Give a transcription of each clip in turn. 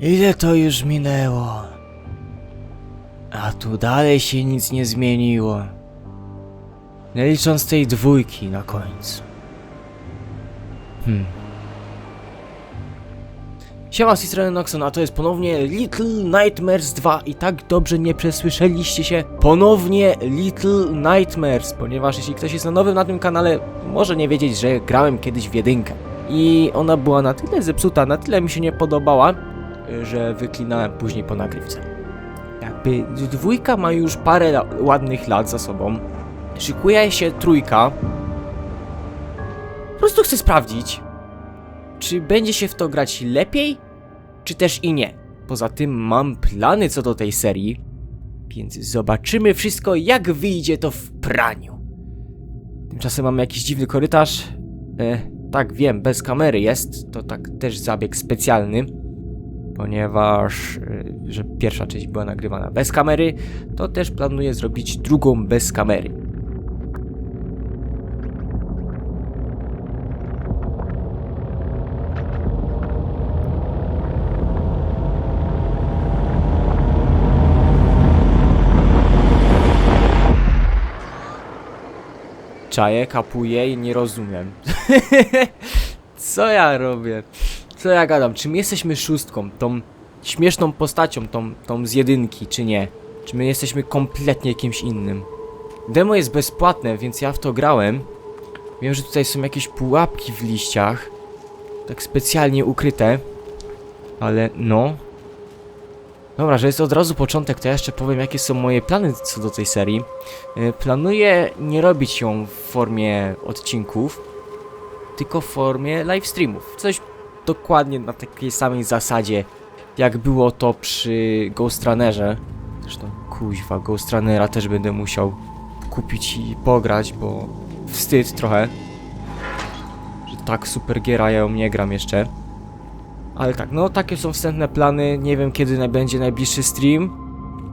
Ile to już minęło? A tu dalej się nic nie zmieniło. Nie licząc tej dwójki na końcu. Hmm. Siema, z strony Noxon, a to jest ponownie Little Nightmares 2 i tak dobrze nie przesłyszeliście się ponownie Little Nightmares, ponieważ jeśli ktoś jest na nowym na tym kanale, może nie wiedzieć, że grałem kiedyś w jedynkę. I ona była na tyle zepsuta, na tyle mi się nie podobała, że wyklinałem później po nagrywce. Jakby dwójka ma już parę la- ładnych lat za sobą. Szykuje się trójka. Po prostu chcę sprawdzić, czy będzie się w to grać lepiej, czy też i nie. Poza tym mam plany co do tej serii, więc zobaczymy wszystko jak wyjdzie to w praniu. Tymczasem mamy jakiś dziwny korytarz. E, tak, wiem, bez kamery jest. To tak też zabieg specjalny. Ponieważ, e, że pierwsza część była nagrywana bez kamery, to też planuję zrobić drugą bez kamery. Czaję, kapuję i nie rozumiem. Co ja robię? Co ja gadam? Czy my jesteśmy szóstką, tą śmieszną postacią, tą, tą z jedynki, czy nie? Czy my jesteśmy kompletnie kimś innym? Demo jest bezpłatne, więc ja w to grałem. Wiem, że tutaj są jakieś pułapki w liściach. Tak specjalnie ukryte. Ale no. Dobra, że jest od razu początek, to ja jeszcze powiem, jakie są moje plany co do tej serii. E, Planuję nie robić ją w formie odcinków, tylko w formie live streamów. Coś dokładnie na takiej samej zasadzie, jak było to przy Ghost Runnerze. Zresztą, kuźwa, Ghost Runnera też będę musiał kupić i pograć, bo wstyd trochę, że tak super giera ja ją nie gram jeszcze. Ale tak, no takie są wstępne plany, nie wiem kiedy będzie najbliższy stream,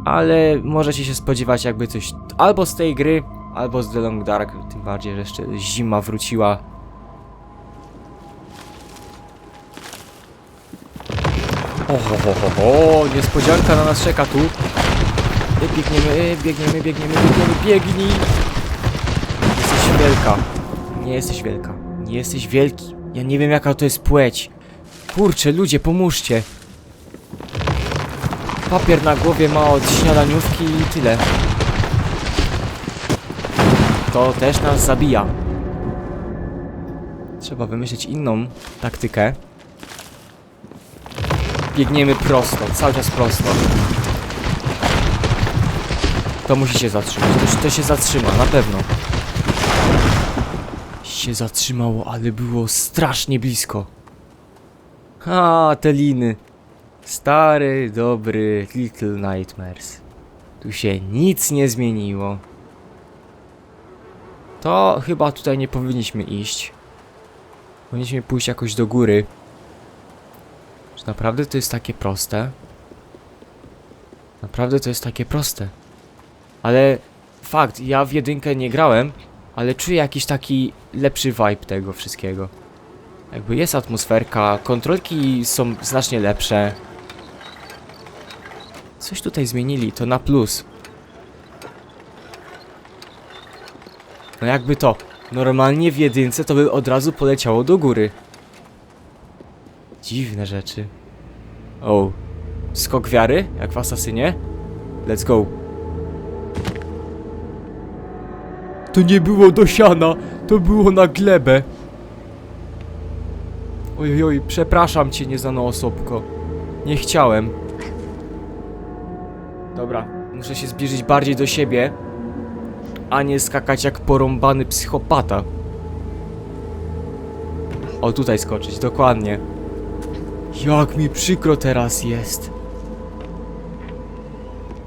ale możecie się spodziewać jakby coś albo z tej gry, albo z The Long Dark, tym bardziej, że jeszcze zima wróciła. Oho, ho, ho, ho, niespodzianka na nas czeka tu. Biegniemy, biegniemy, biegniemy, biegniemy, biegnij! Jesteś wielka. Nie jesteś wielka. Nie jesteś wielki. Ja nie wiem jaka to jest płeć. Kurczę, ludzie, pomóżcie. Papier na głowie ma od śniadaniówki i tyle. To też nas zabija. Trzeba wymyślić inną taktykę. Biegniemy prosto, cały czas prosto. To musi się zatrzymać. To, to się zatrzyma, na pewno. Się zatrzymało, ale było strasznie blisko. A, te liny. Stary, dobry Little Nightmares. Tu się nic nie zmieniło. To chyba tutaj nie powinniśmy iść. Powinniśmy pójść jakoś do góry. Czy naprawdę to jest takie proste? Naprawdę to jest takie proste. Ale fakt, ja w jedynkę nie grałem, ale czuję jakiś taki lepszy vibe tego wszystkiego. Jakby jest atmosferka, kontrolki są znacznie lepsze. Coś tutaj zmienili, to na plus. No jakby to, normalnie w jedynce to by od razu poleciało do góry. Dziwne rzeczy. O, skok wiary, jak w Asasynie? Let's go. To nie było do siana, to było na glebę. Oj, oj, przepraszam cię, nieznana osobko. Nie chciałem. Dobra, muszę się zbliżyć bardziej do siebie, a nie skakać jak porąbany psychopata. O, tutaj skoczyć, dokładnie. Jak mi przykro teraz jest.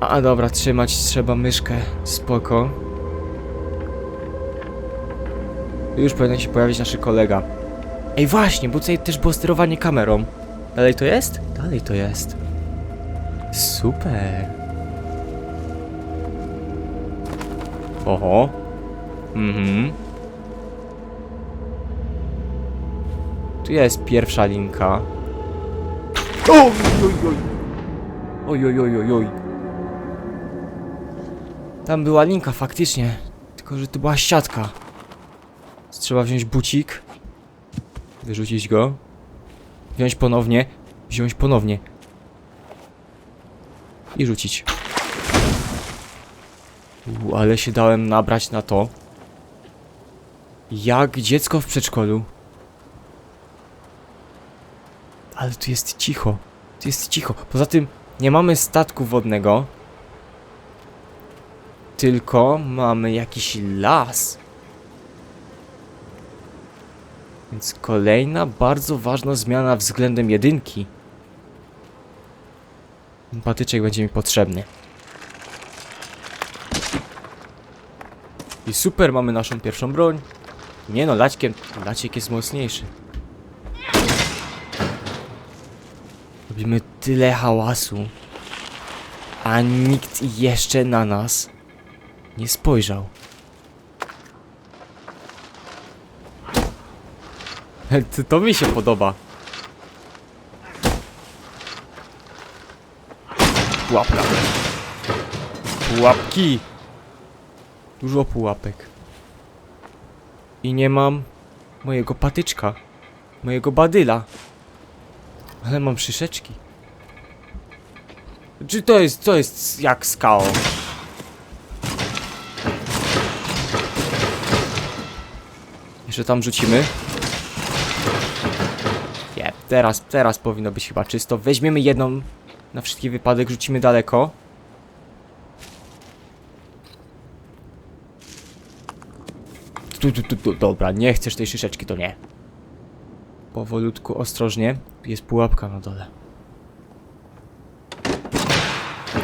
A, dobra, trzymać trzeba myszkę. Spoko. Już powinien się pojawić nasz kolega. Ej, właśnie, bo tutaj też było sterowanie kamerą. Dalej to jest? Dalej to jest. Super. Oho. Mhm. Tu jest pierwsza linka. Oj, oj, oj. Oj, oj, oj. Tam była linka faktycznie, tylko że to była siatka. Trzeba wziąć bucik, wyrzucić go, wziąć ponownie, wziąć ponownie i rzucić. U, ale się dałem nabrać na to. Jak dziecko w przedszkolu. Ale tu jest cicho. Tu jest cicho. Poza tym nie mamy statku wodnego. Tylko mamy jakiś las. Więc kolejna bardzo ważna zmiana względem jedynki. Patyczek będzie mi potrzebny. I super, mamy naszą pierwszą broń. Nie no, laćkiem, laciek jest mocniejszy. Robimy tyle hałasu, a nikt jeszcze na nas nie spojrzał. To, mi się podoba. Pułapka. Pułapki. Dużo pułapek. I nie mam mojego patyczka. Mojego badyla. Ale mam szyszeczki. Czy to jest, to jest jak skał? Jeszcze tam rzucimy. Nie, teraz, teraz powinno być chyba czysto. Weźmiemy jedną na wszelki wypadek, rzucimy daleko. Tu, tu, tu, tu, dobra, nie chcesz tej szyszeczki, to nie. Powolutku, ostrożnie. Jest pułapka na dole.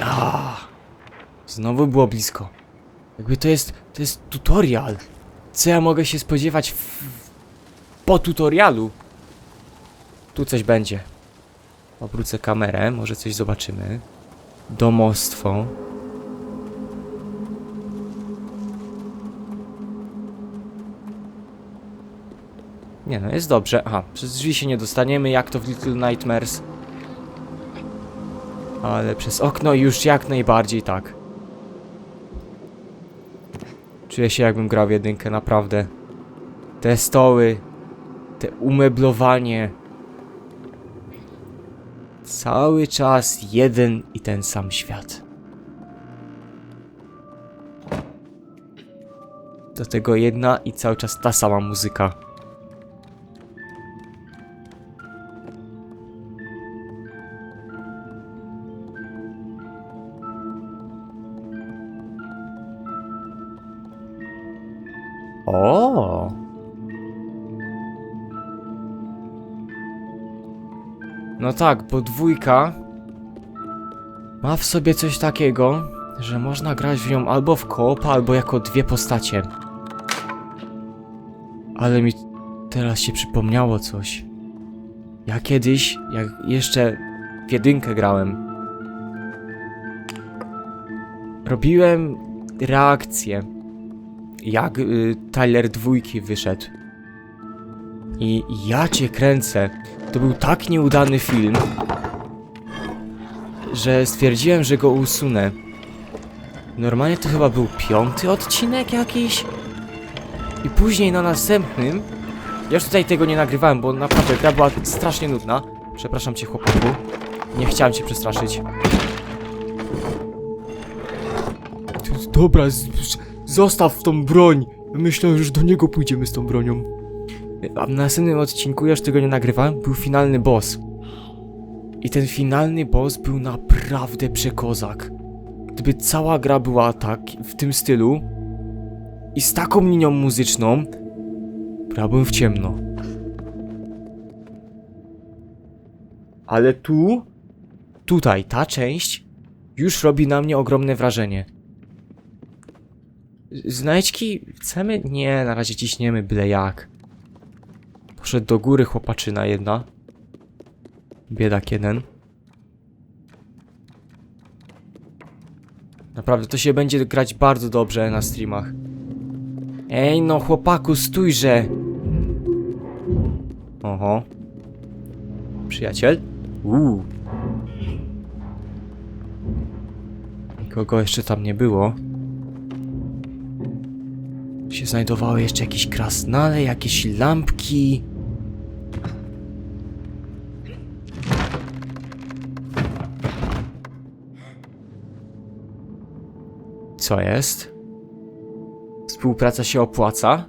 A, znowu było blisko. Jakby to jest, to jest tutorial. Co ja mogę się spodziewać w, w, po tutorialu? Tu coś będzie. Obrócę kamerę, może coś zobaczymy. Domostwo. Nie no, jest dobrze. Aha, przez drzwi się nie dostaniemy, jak to w Little Nightmares. Ale przez okno już jak najbardziej tak. Czuję się jakbym grał w jedynkę, naprawdę. Te stoły, te umeblowanie. Cały czas jeden i ten sam świat. Do tego jedna i cały czas ta sama muzyka. O. No tak, bo dwójka ma w sobie coś takiego, że można grać w nią albo w koop, albo jako dwie postacie. Ale mi teraz się przypomniało coś. Ja kiedyś, jak jeszcze w jedynkę grałem, robiłem reakcję jak y, Tyler dwójki wyszedł. I ja cię kręcę. To był tak nieudany film, że stwierdziłem, że go usunę. Normalnie to chyba był piąty odcinek jakiś. I później na następnym. Ja już tutaj tego nie nagrywałem, bo naprawdę gra była strasznie nudna. Przepraszam cię, chłopaku. Nie chciałem cię przestraszyć. Dobra, Zostaw tą broń! Myślałem, że już do niego pójdziemy z tą bronią. A w następnym odcinku, ja już tego nie nagrywałem, był finalny boss. I ten finalny boss był naprawdę przekozak. Gdyby cała gra była tak, w tym stylu i z taką linią muzyczną, grałbym w ciemno. Ale tu, tutaj, ta część już robi na mnie ogromne wrażenie. Znajdźki chcemy? Nie, na razie ciśniemy byle jak. Poszedł do góry chłopaczyna jedna. Biedak jeden. Naprawdę, to się będzie grać bardzo dobrze na streamach. Ej no, chłopaku, stójże! Oho. Przyjaciel? Uuu. Nikogo jeszcze tam nie było. Się znajdowały jeszcze jakieś krasnale, jakieś lampki. Co jest? Współpraca się opłaca?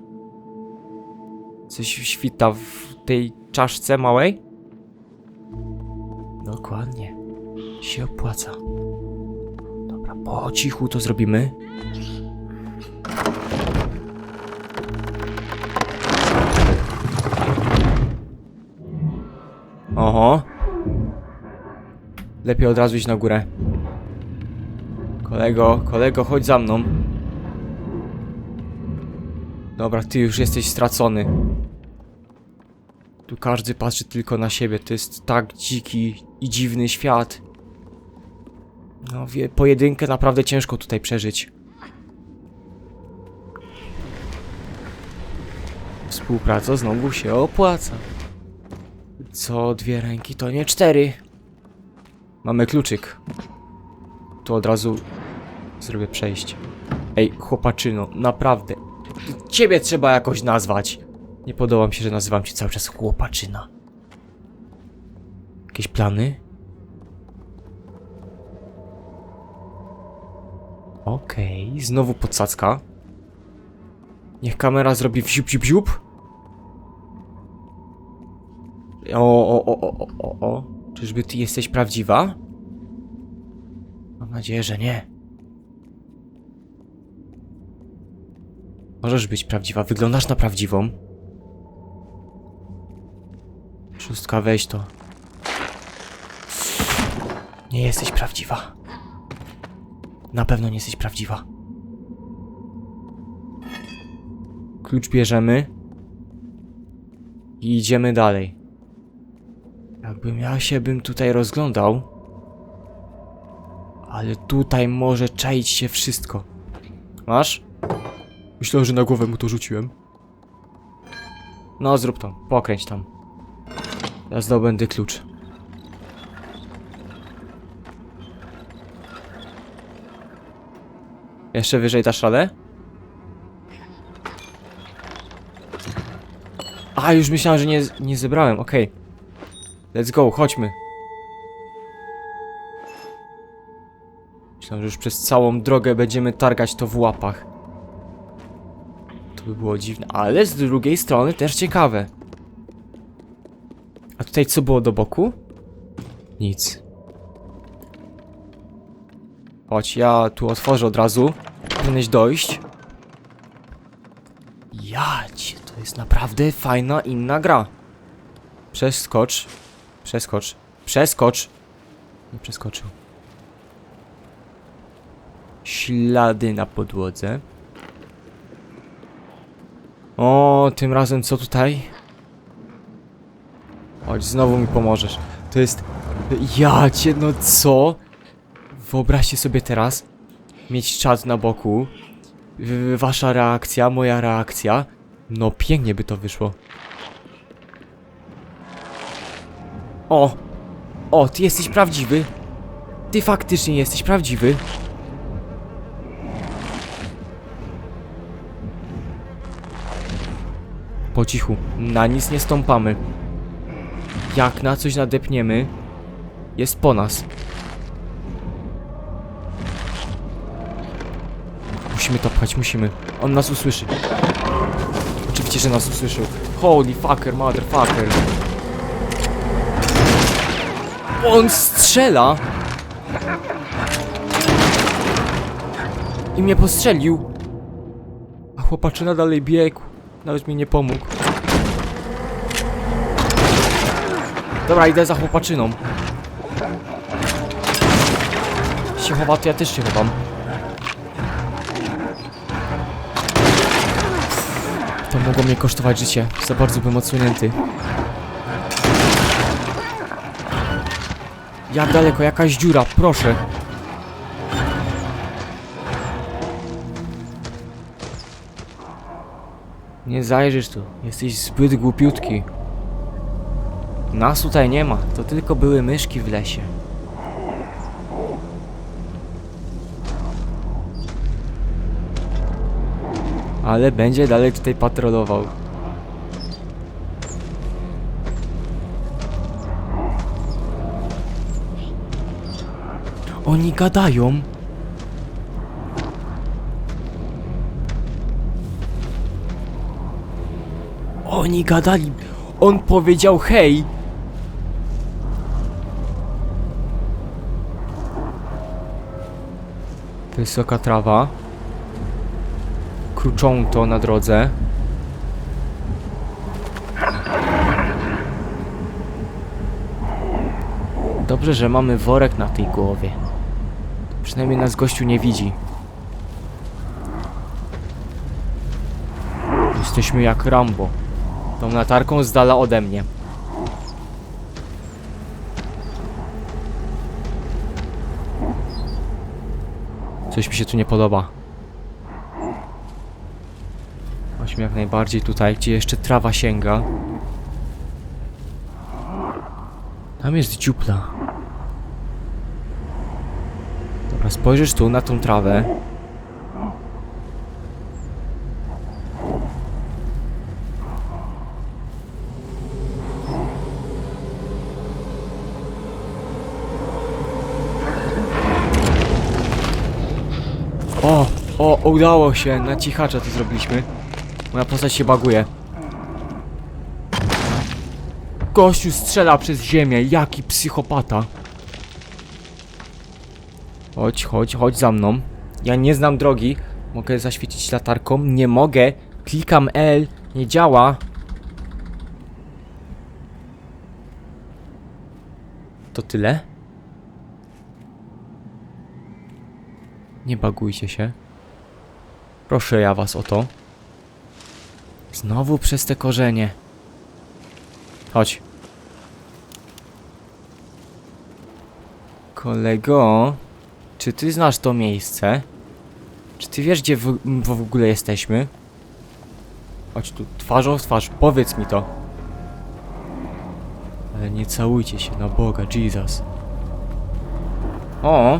Coś świta w tej czaszce małej? Dokładnie. Się opłaca. Dobra, po cichu to zrobimy. Oho. Lepiej od razu iść na górę. Kolego, kolego, chodź za mną. Dobra, ty już jesteś stracony. Tu każdy patrzy tylko na siebie. To jest tak dziki i dziwny świat. No, wie, pojedynkę naprawdę ciężko tutaj przeżyć. Współpraca znowu się opłaca. Co dwie ręki to nie cztery. Mamy kluczyk. Tu od razu zrobię przejście. Ej, chłopaczyno, naprawdę. Ciebie trzeba jakoś nazwać. Nie podoba mi się, że nazywam cię cały czas chłopaczyna. Jakieś plany? Okej, znowu podsadzka. Niech kamera zrobi wziup, wziup, wziup. O, o, o, o, o, o. Czyżby ty jesteś prawdziwa? Mam nadzieję, że nie. Możesz być prawdziwa, wyglądasz na prawdziwą. Szóstka, weź to. Nie jesteś prawdziwa. Na pewno nie jesteś prawdziwa. Klucz bierzemy. I idziemy dalej. Jakbym ja się bym tutaj rozglądał. Ale tutaj może czaić się wszystko. Masz? Myślałem, że na głowę mu to rzuciłem. No, zrób to. Pokręć tam. Ja zdobędę klucz. Jeszcze wyżej dasz radę? A, już myślałem, że nie, nie zebrałem, okej. Let's go, chodźmy. Myślałem, że już przez całą drogę będziemy targać to w łapach. To by było dziwne, ale z drugiej strony też ciekawe. A tutaj co było do boku? Nic. Chodź, ja tu otworzę od razu. Powinieneś dojść. Jać, to jest naprawdę fajna inna gra. Przeskocz. Przeskocz. Przeskocz. Nie przeskoczył. Ślady na podłodze. O, tym razem co tutaj? Chodź, znowu mi pomożesz. To jest... Ja cię, no co? Wyobraźcie sobie teraz mieć czat na boku. Wasza reakcja, moja reakcja. No pięknie by to wyszło. O! O, ty jesteś prawdziwy. Ty faktycznie jesteś prawdziwy. Po cichu, na nic nie stąpamy. Jak na coś nadepniemy, jest po nas. Musimy to pchać, musimy. On nas usłyszy. Oczywiście, że nas usłyszał. Holy fucker, motherfucker. On strzela! I mnie postrzelił. A chłopaczyna dalej biegł. Nawet mi nie pomógł. Dobra, idę za chłopaczyną. Się chowa, to ja też się chowam. To mogło mnie kosztować życie. Za bardzo bym odsunięty. Jak daleko? Jakaś dziura, proszę. Nie zajrzysz tu. Jesteś zbyt głupiutki. Nas tutaj nie ma. To tylko były myszki w lesie. Ale będzie dalej tutaj patrolował. Oni gadają. Oni gadali. On powiedział hej. Wysoka trawa. Kruczą na drodze. Dobrze, że mamy worek na tej głowie. Przynajmniej nas gościu nie widzi. Jesteśmy jak Rambo. Tą latarką z dala ode mnie. Coś mi się tu nie podoba. Chodźmy jak najbardziej tutaj, gdzie jeszcze trawa sięga. Tam jest dziupla. Dobra, spojrzysz tu na tą trawę. O, o, udało się, na cichacza to zrobiliśmy. Moja postać się baguje. Gościu strzela przez ziemię, jaki psychopata. Chodź, chodź, chodź za mną. Ja nie znam drogi. Mogę zaświecić latarką? Nie mogę. Klikam L, nie działa. To tyle? Nie bagujcie się. Proszę ja was o to. Znowu przez te korzenie. Chodź. Kolego, czy ty znasz to miejsce? Czy ty wiesz, gdzie w, w ogóle jesteśmy? Chodź tu, twarzą w twarz, powiedz mi to. Ale nie całujcie się, na Boga, Jesus. O!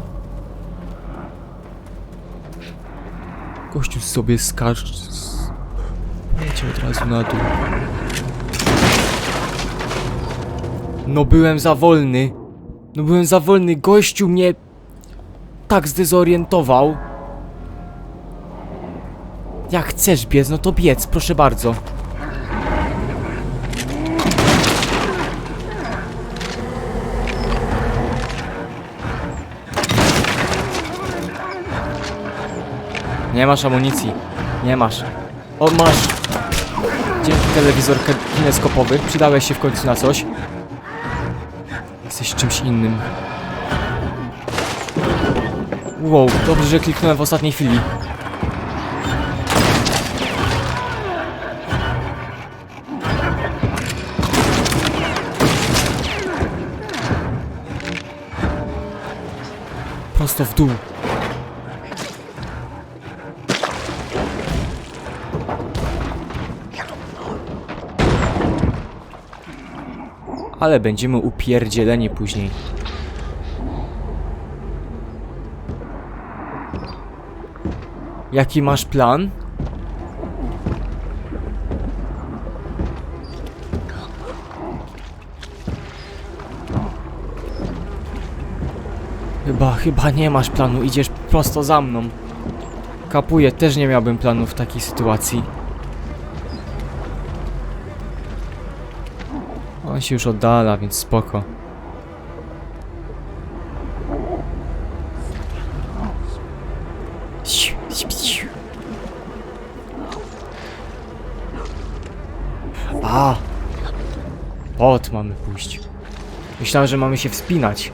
Gościu sobie skarż... Lecie od razu na dół. No byłem za wolny. No byłem za wolny. Gościu mnie tak zdezorientował. Jak chcesz biec, no to biec, proszę bardzo. Nie masz amunicji. Nie masz. O, masz. Dzięki telewizor ki- kineskopowy. Przydałeś się w końcu na coś. Jesteś czymś innym. Wow, dobrze, że kliknąłem w ostatniej chwili. Prosto w dół. Ale będziemy upierdzieleni później. Jaki masz plan? Chyba, chyba nie masz planu, idziesz prosto za mną. Kapuję, też nie miałbym planu w takiej sytuacji. On się już oddala, więc spoko. Ot, mamy pójść. Myślałem, że mamy się wspinać.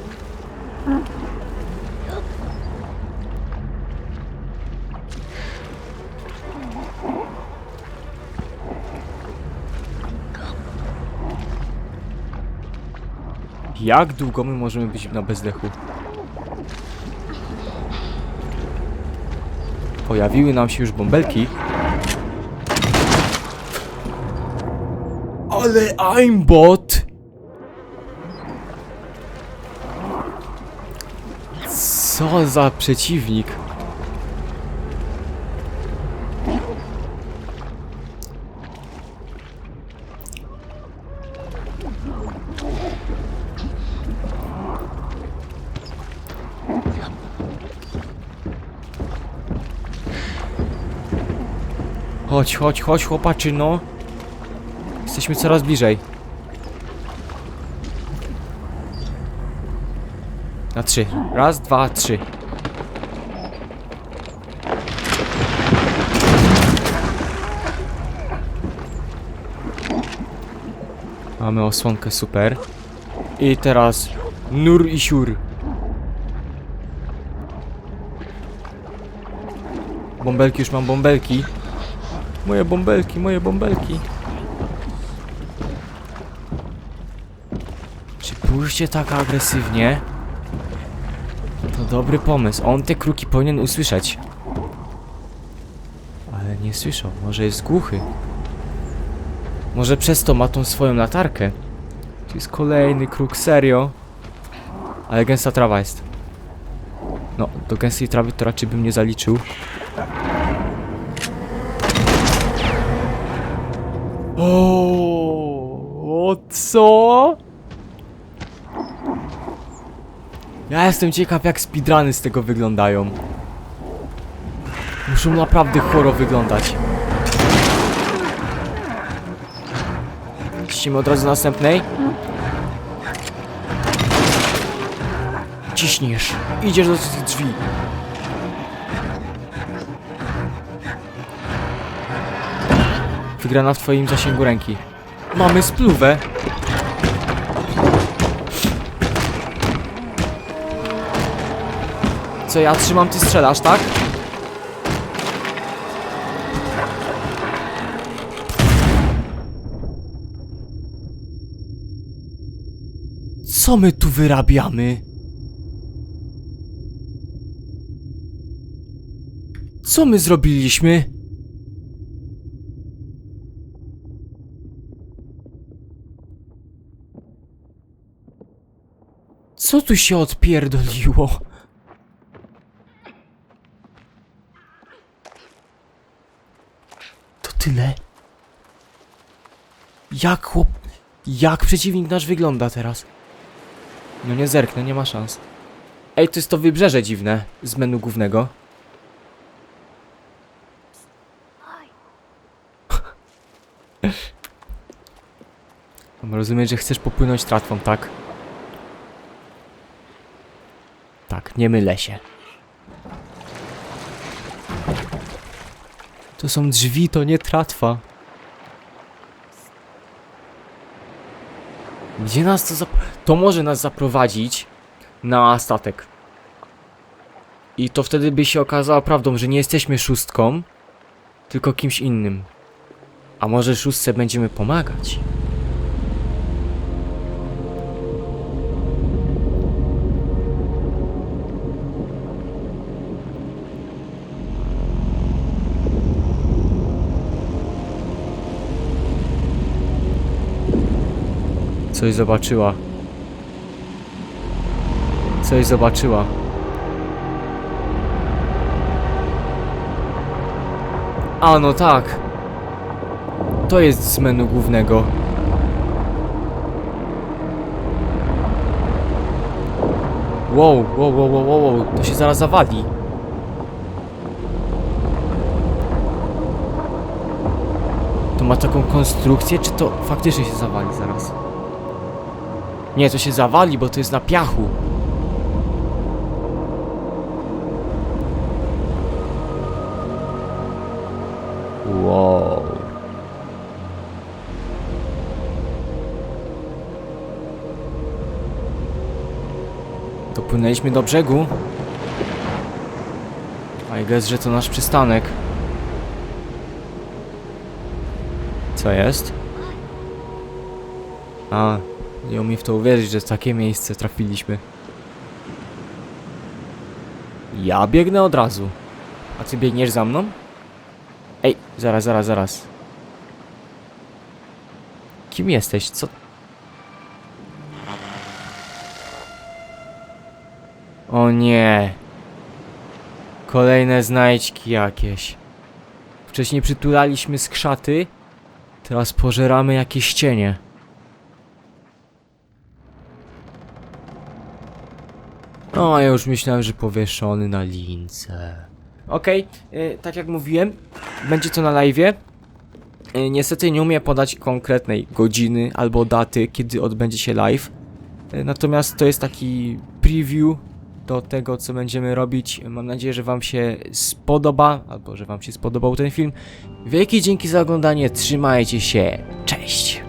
Jak długo my możemy być na bezdechu? Pojawiły nam się już bąbelki. Ale aimbot! Co za przeciwnik? Chodź, chodź, chodź chłopaczy, no. Jesteśmy coraz bliżej. Na trzy. Raz, dwa, trzy. Mamy osłonkę, super. I teraz nur i siur. Bąbelki, już mam bąbelki. Moje bąbelki, moje bąbelki. Czy pójście tak agresywnie? To dobry pomysł. On te kruki powinien usłyszeć. Ale nie słyszał. Może jest głuchy. Może przez to ma tą swoją latarkę. Tu jest kolejny kruk, serio. Ale gęsta trawa jest. No, do gęstej trawy to raczej bym nie zaliczył. O, o co? Ja jestem ciekaw jak speedruny z tego wyglądają. Muszą naprawdę choro wyglądać. Ścimy od razu następnej. Ciśniesz. Idziesz do tych drzwi. Wygrana w twoim zasięgu ręki. Mamy spluwę. Co ja trzymam, ty strzelasz, tak? Co my tu wyrabiamy? Co my zrobiliśmy? Co tu się odpierdoliło? Tyle? Jak chłop... Jak przeciwnik nasz wygląda teraz? No nie zerknę, nie ma szans. Ej, to jest to wybrzeże dziwne z menu głównego. Mam rozumieć, że chcesz popłynąć tratwą, tak? Tak, nie mylę się. To są drzwi, to nie tratwa. Gdzie nas to. To może nas zaprowadzić na statek. I to wtedy by się okazało prawdą, że nie jesteśmy szóstką, tylko kimś innym. A może szóstce będziemy pomagać? Coś zobaczyła. Coś zobaczyła. A no tak. To jest z menu głównego. Wow, wow, wow, wow, wow, to się zaraz zawali. To ma taką konstrukcję, czy to faktycznie się zawali zaraz? Nie, to się zawali, bo to jest na piachu. Wow. Dopłynęliśmy do brzegu. I guess, że to nasz przystanek. Co jest? A, nie umiem w to uwierzyć, że w takie miejsce trafiliśmy. Ja biegnę od razu. A ty biegniesz za mną? Ej, zaraz, zaraz, zaraz. Kim jesteś? Co? O nie. Kolejne znajdźki jakieś. Wcześniej przytulaliśmy skrzaty, teraz pożeramy jakieś cienie. O, ja już myślałem, że powieszony na lince. Okej, y, tak jak mówiłem, będzie to na live'ie. Y, Niestety nie umiem podać konkretnej godziny albo daty, kiedy odbędzie się live. Y, Natomiast to jest taki preview do tego, co będziemy robić. Mam nadzieję, że Wam się spodoba, albo że Wam się spodobał ten film. Wielkie dzięki za oglądanie, trzymajcie się, cześć!